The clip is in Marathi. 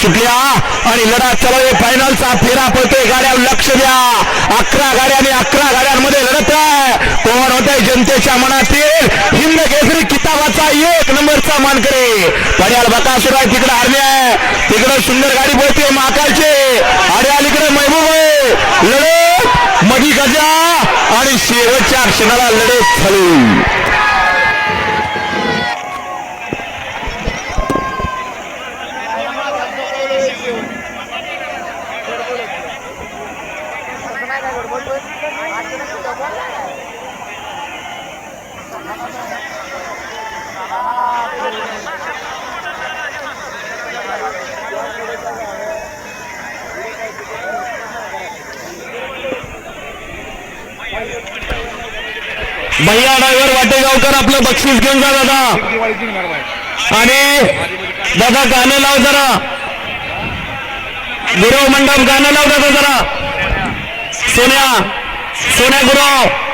सुटल्या. आणि लढा चला फायनलचा फेरा पडतोय. गाड्या लक्ष द्या. अकरा गाड्याने अकरा गाड्यांमध्ये लढत आहे. कोण होत आहे जनतेच्या मनातील हिंद केसरी किताबाचा एक नंबरचा मानकरी. पड्याल बकासूर आहे तिकडे हरणे आहे. तिकडे सुंदर गाडी बोलते महाकालचे. अरे अलीकडे महबूब आहे. लढत. मधी गजा. आणि शेवटच्या क्षणाला लढत चालू भैया ड्रायव्हर वाटेगावकर आपलं बक्षीस घेऊन जा दादा. आणि दादा गाणं लाव जरा. गुरव मंडप गाणं लाव दादा जरा. सोन्या सोन्या गुरु.